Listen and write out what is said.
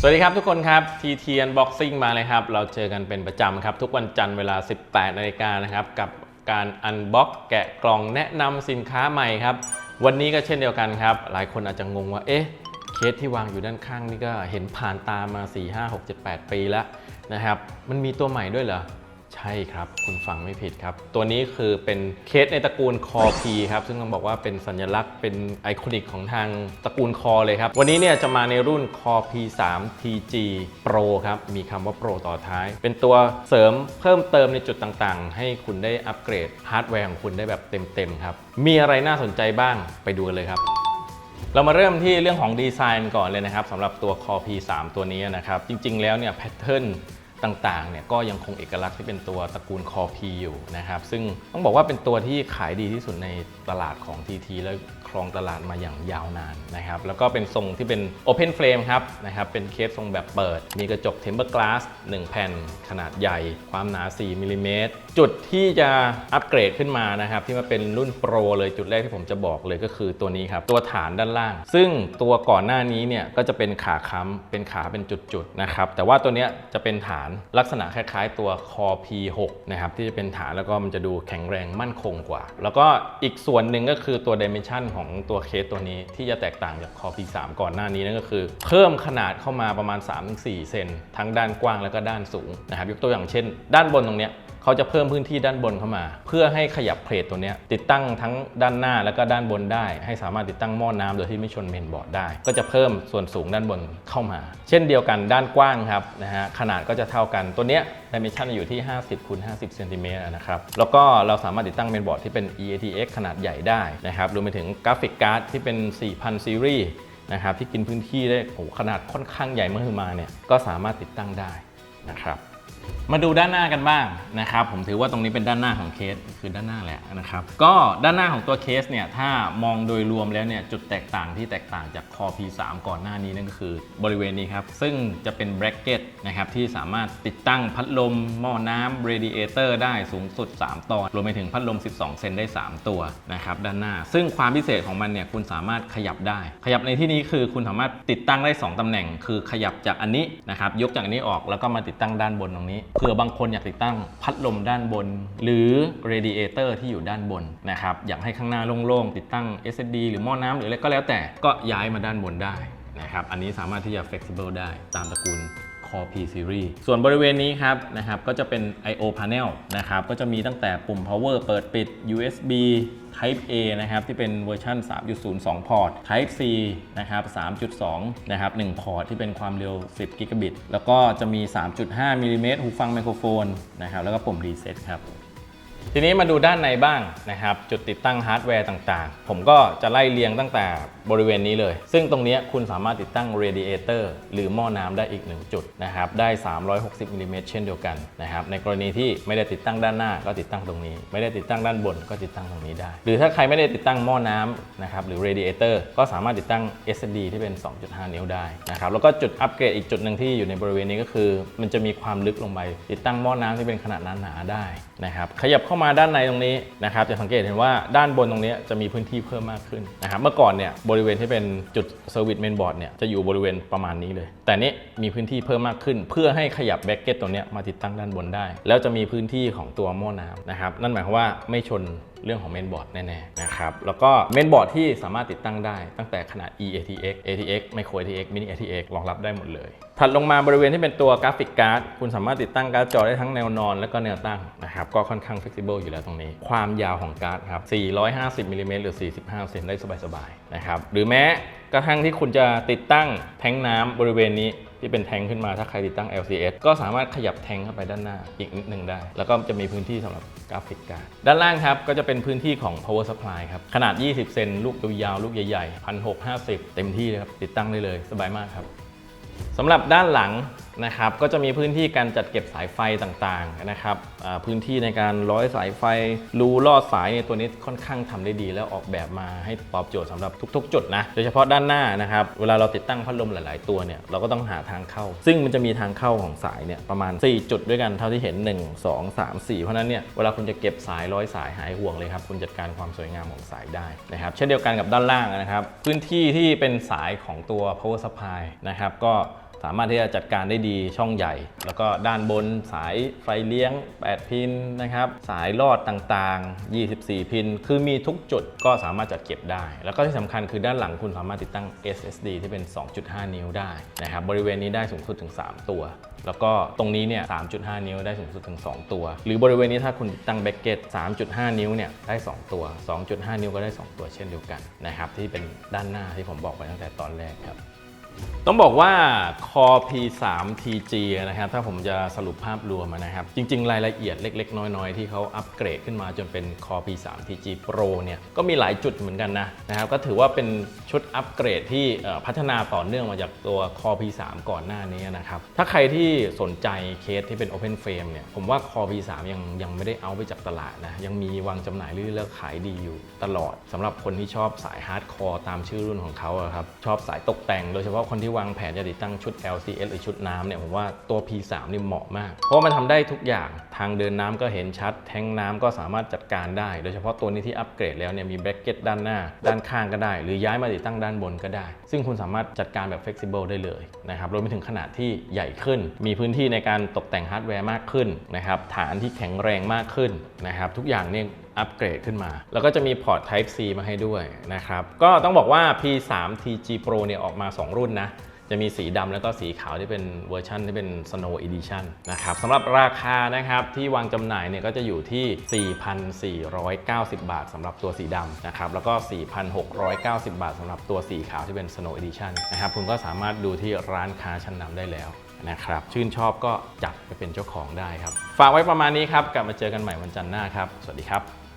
สวัสดีครับทุกคนครับ TT Unboxing มาเลยครับ เราเจอกันเป็นประจำครับ ทุกวันจันทร์เวลา 18นาฬิกานะครับ กับการ Unbox แกะกล่องแนะนำสินค้าใหม่ครับ วันนี้ก็เช่นเดียวกันครับ หลายคนอาจจะงงว่าเอ๊ะเคสที่วางอยู่ด้านข้างนี่ก็เห็นผ่านตามา 4 5 6 7 8 ปีแล้วนะครับ มันมีตัวใหม่ด้วยเหรอ ใช่ครับ คุณฟังไม่ผิดครับ ตัวนี้คือเป็นเคสในตระกูลคอพีครับ ซึ่งต้องบอกว่าเป็นสัญลักษณ์เป็นไอคอนิกของทางตระกูลคอเลยครับ วันนี้เนี่ยจะมาในรุ่นคอ P3 TG Pro ครับ มีคำว่า Pro ต่อท้าย เป็นตัวเสริมเพิ่มเติมในจุดต่างๆ ให้คุณได้อัปเกรดฮาร์ดแวร์ของคุณได้แบบเต็มๆครับ มีอะไรน่าสนใจบ้างไปดูกันเลยครับเรามาเริ่มที่เรื่องของดีไซน์ก่อนเลยนะครับสำหรับตัว Core P3 ตัวนี้นะครับ จริงๆแล้วเนี่ยแพทเทิร์น ต่างๆเนี่ยก็ยังคงเอกลักษณ์ที่เป็นตัวตระกูล Core P อยู่นะครับซึ่งต้องบอกว่าเป็นตัวที่ขายดีที่สุดในตลาดของ TT และครองตลาดมาอย่างยาวนานนะครับแล้วก็เป็นทรงที่เป็น Open Frame ครับนะครับเป็นเคสทรงแบบเปิด มีกระจก Temper Glass 1 แผ่น ขนาดใหญ่ ความหนา 4มิลลิเมตรจุดที่จะอัปเกรดขึ้นมานะครับที่มาเป็นรุ่นโปรเลยจุดแรกที่ผมจะบอกเลยก็คือตัวนี้ครับตัวฐานด้านล่าง ซึ่งตัวก่อนหน้านี้เนี่ยก็จะเป็นขาค้ำเป็นขาเป็นจุดๆนะครับแต่ว่าตัวเนี้ยจะเป็นฐานลักษณะคล้ายๆ ตัวคอ P6 นะครับที่จะเป็นฐานแล้วก็มันจะดูแข็งแรงมั่นคงกว่า แล้วก็อีกส่วนหนึ่งก็คือตัว Dimension ของตัวเคสตัวนี้ที่จะแตกต่างจากคอ P3 ก่อนหน้านี้นั่นก็คือ เพิ่มขนาดเข้ามาประมาณ 3-4 เซนทั้งด้านกว้างแล้วก็ด้านสูงนะครับยกตัวอย่างเช่น ด้านบนตรงเนี้ย เขาจะเพิ่มพื้นที่ด้านบนเข้ามา เพื่อให้ขยับเพลทตัวนี้ติดตั้งทั้งด้านหน้าแล้วก็ด้านบนได้ ให้สามารถติดตั้งหม้อน้ำโดยที่ไม่ชนเมนบอร์ดได้ ก็จะเพิ่มส่วนสูงด้านบนเข้ามา เช่นเดียวกันด้านกว้างครับนะฮะขนาดก็จะเท่ากันตัวเนี้ยดิเมนชันอยู่ที่ 50คูณ50เซนติเมตรนะครับแล้วก็เราสามารถติดตั้งเมนบอร์ดที่เป็น EATX ขนาดใหญ่ได้นะครับรวมไปถึงกราฟิกการ์ดที่เป็น 4000 ซีรีส์นะครับที่กินพื้นที่ได้โอ้ขนาดค่อนข้างใหญ่มากขึ้นมาเนี่ยก็สามารถติดตั้งได้นะครับ มาดูด้านหน้ากันบ้างนะครับ ผมถือว่าตรงนี้เป็นด้านหน้าของเคสคือด้านหน้าแหละนะครับ ก็ด้านหน้าของตัวเคสเนี่ยถ้ามองโดยรวมแล้วเนี่ยจุดแตกต่างที่แตกต่างจากคอ P3 ก่อนหน้านี้นั่นก็คือบริเวณนี้ครับ ซึ่งจะเป็นแบรกเก็ตนะครับที่สามารถติดตั้งพัดลม หม้อน้ำเรดิเอเตอร์ได้สูงสุด 3 ตอน รวมไปถึงพัดลม 12 เซนได้ 3 ตัวนะครับด้านหน้า ซึ่งความพิเศษของมันเนี่ยคุณสามารถขยับได้ ขยับในที่นี้คือคุณสามารถติดตั้งได้ 2ตำแหน่ง คือขยับจากอันนี้นะครับยกจากอันนี้ออกแล้วก็มาติดตั้งด้านบนตรงนี้เผื่อบางคนอยากติดตั้งพัดลมด้านบน หรือเรดิเอเตอร์ที่อยู่ด้านบนนะครับอยากให้ข้างหน้าโล่งๆ ติดตั้ง SSD หรือหม้อน้ำหรืออะไรก็แล้วแต่ก็ย้ายมาด้านบนได้นะครับอันนี้สามารถที่จะ flexible ได้ตามตระกูล Core P Series ส่วนบริเวณนี้ครับนะครับก็จะเป็น I/O panel นะครับก็จะมีตั้งแต่ปุ่ม power เปิดปิด USB Type A นะครับที่เป็นเวอร์ชัน3.0 2 พอร์ต Type C นะครับ3.2นะครับ1พอร์ตที่เป็นความเร็ว 10 กิกะบิต แล้วก็จะมี 3.5มิลลิเมตรหูฟังไมโครโฟนนะครับแล้วก็ปุ่มรีเซ็ตครับ ทีนี้มาดูด้านในบ้างนะครับ จุดติดตั้งฮาร์ดแวร์ต่างๆ ผมก็จะไล่เรียงตั้งแต่บริเวณนี้เลย ซึ่งตรงนี้คุณสามารถติดตั้งเรดิเอเตอร์หรือหม้อน้ำได้อีก 1 จุดนะครับ ได้ 360มิลลิเมตรเช่นเดียวกันนะครับ ในกรณีที่ไม่ได้ติดตั้งด้านหน้าก็ติดตั้งตรงนี้ ไม่ได้ติดตั้งด้านบนก็ติดตั้งตรงนี้ได้ หรือถ้าใครไม่ได้ติดตั้งหม้อน้ำนะครับหรือเรดิเอเตอร์ก็สามารถติดตั้ง SSD ที่เป็น 2.5 นิ้วได้นะครับแล้วก็จุดอัปเกรดอีกจุดหนึ่งที่อยู่ในบริเวณนี้ก็คือ มันจะมีความลึกลงไปติดตั้งหม้อน้ำที่เป็นขนาดหนาๆได้นะครับขยับเข้ามาด้านในตรงนี้นะครับจะสังเกตเห็นว่าด้านบนตรงนี้จะมีพื้นที่เพิ่มมากขึ้นนะครับเมื่อก่อนเนี่ยบริเวณที่เป็นจุดเซอร์วิสเมนบอร์ดเนี่ยจะอยู่บริเวณประมาณนี้เลย แต่นี้มีพื้นที่เพิ่มมากขึ้น เพื่อให้ขยับแบ็กเก็ตตัวนี้มาติดตั้งด้านบนได้ แล้วจะมีพื้นที่ของตัวหม้อน้ำนะครับนั่นหมายความว่าไม่ชนเรื่องของเมนบอร์ดแน่ๆนะครับแล้วก็เมนบอร์ดที่สามารถติดตั้งได้ตั้งแต่ขนาด eATX ATX Micro ATX Mini ATX รองรับได้หมดเลยถัดลงมาบริเวณที่เป็นตัวกราฟิกการ์ดคุณสามารถติดตั้งการ์ดจอได้ทั้งแนวนอนและก็แนวตั้งนะครับก็ค่อนข้าง flexible อยู่แล้วตรงนี้ ความยาวของการ์ดครับ 450มิลลิเมตรหรือ 45 เซนได้สบายๆนะครับหรือแม้กระทั่งที่คุณจะติดตั้งแทงน้ำบริเวณนี้ ที่เป็นแทงขึ้นมาถ้าใครติดตั้ง LCS ก็สามารถขยับแทงเข้าไปด้านหน้าอีกนิดหนึ่งได้ แล้วก็จะมีพื้นที่สำหรับกราฟิกการ์ดด้านล่างครับก็จะเป็นพื้นที่ของ power supply ครับ ขนาด 20 เซนลูกยาวๆลูกใหญ่ๆ1,650 เต็มที่เลยครับติดตั้งได้เลยสบายมากครับ สำหรับด้านหลังนะครับก็จะมีพื้นที่การจัดเก็บสายไฟต่างๆนะครับพื้นที่ในการร้อยสายไฟรูลอดสายในยตัวนี้ค่อนข้างทำได้ดี แล้วออกแบบมาให้ตอบโจทย์สำหรับทุก ๆ จุดนะโดยเฉพาะด้านหน้านะครับเวลาเราติดตั้งพัดลมหลาย ๆ ตัวเนี่ยเราก็ต้องหาทางเข้า ซึ่งมันจะมีทางเข้าของสายเนี่ยประมาณ 4 จุดด้วยกันเท่าที่เห็น 1 2 3 4 เพราะฉะนั้นเนี่ยเวลาคุณจะเก็บสายร้อยสายหายห่วงเลยครับคุณจัดการความสวยงามของสายได้นะครับเช่นเดียวกันกับด้านล่างนะครับพื้นที่ที่เป็นสายของตัว power supply นะครับก็ สามารถที่จะจัดการได้ดีช่องใหญ่ แล้วก็ด้านบนสายไฟเลี้ยง 8 พินนะครับ สายลอดต่างๆ 24 พิน คือมีทุกจุดก็สามารถจัดเก็บได้ แล้วก็ที่สำคัญคือด้านหลังคุณสามารถติดตั้ง SSD ที่เป็น 2.5 นิ้วได้นะครับ บริเวณนี้ได้สูงสุดถึง 3 ตัว แล้วก็ตรงนี้เนี่ย 3.5 นิ้วได้สูงสุดถึง 2 ตัว หรือบริเวณนี้ถ้าคุณตั้งแบ็กเก็ต 3.5 นิ้วเนี่ยได้ 2 ตัว 2.5 นิ้วก็ได้ 2 ตัวเช่นเดียวกันนะครับที่เป็นด้านหน้าที่ผมบอกไปตั้งแต่ตอนแรกครับ ต้องบอกว่า Core P3 TG นะครับ ถ้าผมจะสรุปภาพรวมนะครับ จริง ๆ รายละเอียดเล็ก ๆ น้อยๆ ที่เขาอัปเกรดขึ้นมาจนเป็น Core P3 TG Pro เนี่ยก็มีหลายจุดเหมือนกันนะนะครับ ก็ถือว่าเป็นชุดอัปเกรดที่พัฒนาต่อเนื่องมาจากตัว Core P3 ก่อนหน้านี้นะครับ ถ้าใครที่สนใจเคสที่เป็น Open Frame เนี่ยผมว่า Core P3 ยังยังไม่ได้เอาไปจากตลาดนะยังมีวางจำหน่ายเรื่อยๆแล้วขายดีอยู่ตลอดสำหรับคนที่ชอบสายฮาร์ดคอร์ตามชื่อรุ่นของเขาครับชอบสายตกแต่งโดยเฉพาะคนที่วางแผนจะติดตั้งชุด LCS หรือชุดน้ำเนี่ยผมว่าตัว P3 นี่เหมาะมาก เพราะว่ามันทำได้ทุกอย่างทางเดินน้ำก็เห็นชัด แทงน้ำก็สามารถจัดการได้ โดยเฉพาะตัวนี้ที่อัปเกรดแล้วเนี่ยมีแบ c เก็ตด้านหน้า ด้านข้างก็ได้ หรือย้ายมาติดตั้งด้านบนก็ได้ ซึ่งคุณสามารถจัดการแบบ flexible ได้เลยนะครับรวมไปถึงขนาดที่ใหญ่ขึ้น มีพื้นที่ในการตกแต่งฮาร์ดแวร์มากขึ้นนะครับฐานที่แข็งแรงมากขึ้นนะครับทุกอย่างเนี่ย อัปเกรดขึ้นมา แล้วก็จะมีพอร์ต Type C มาให้ด้วยนะครับ ก็ต้องบอกว่า P3 TG Pro เนี่ยออกมา 2 รุ่นนะ จะมีสีดำแล้วก็สีขาวที่เป็นเวอร์ชันที่เป็น Snow Edition นะครับสำหรับราคานะครับที่วางจำหน่ายเนี่ยก็จะอยู่ที่ 4,490 บาทสำหรับตัวสีดำนะครับ แล้วก็ 4,690 บาทสำหรับตัวสีขาวที่เป็น Snow Edition นะครับ คุณก็สามารถดูที่ร้านค้าชั้นนำได้แล้วนะครับ ชื่นชอบก็จัดไปเป็นเจ้าของได้ครับ ฝากไว้ประมาณนี้ครับ กลับมาเจอกันใหม่วันจันทร์หน้าครับ สวัสดีครับ